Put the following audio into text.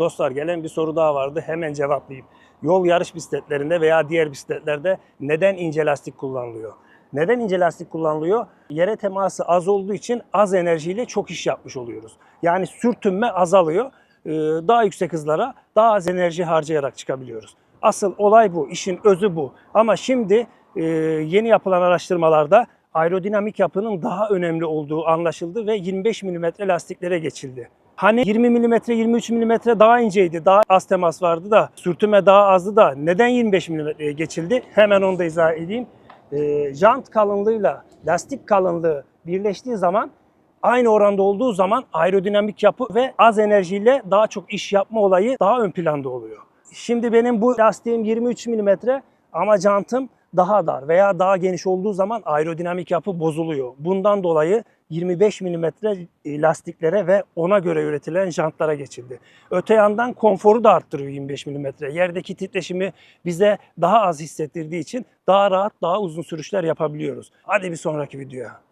Dostlar gelen bir soru daha vardı. Hemen cevaplayayım. Yol yarış bisikletlerinde veya diğer bisikletlerde neden ince lastik kullanılıyor? Neden ince lastik kullanılıyor? Yere teması az olduğu için az enerjiyle çok iş yapmış oluyoruz. Yani sürtünme azalıyor. Ee, Daha yüksek hızlara daha az enerji harcayarak çıkabiliyoruz. Asıl olay bu, işin özü bu. Ama şimdi e, yeni yapılan araştırmalarda aerodinamik yapının daha önemli olduğu anlaşıldı ve 25 mm lastiklere geçildi. Hani 20 mm, 23 mm daha inceydi, daha az temas vardı da sürtünme daha azdı da neden 25 mm'ye geçildi? Hemen onu da izah edeyim. E, jant kalınlığıyla lastik kalınlığı birleştiği zaman aynı oranda olduğu zaman aerodinamik yapı ve az enerjiyle daha çok iş yapma olayı daha ön planda oluyor. Şimdi benim bu lastiğim 23 mm ama jantım daha dar veya daha geniş olduğu zaman aerodinamik yapı bozuluyor. Bundan dolayı 25 mm lastiklere ve ona göre üretilen jantlara geçildi. Öte yandan konforu da arttırıyor 25 mm. Yerdeki titreşimi bize daha az hissettirdiği için daha rahat, daha uzun sürüşler yapabiliyoruz. Hadi bir sonraki videoya.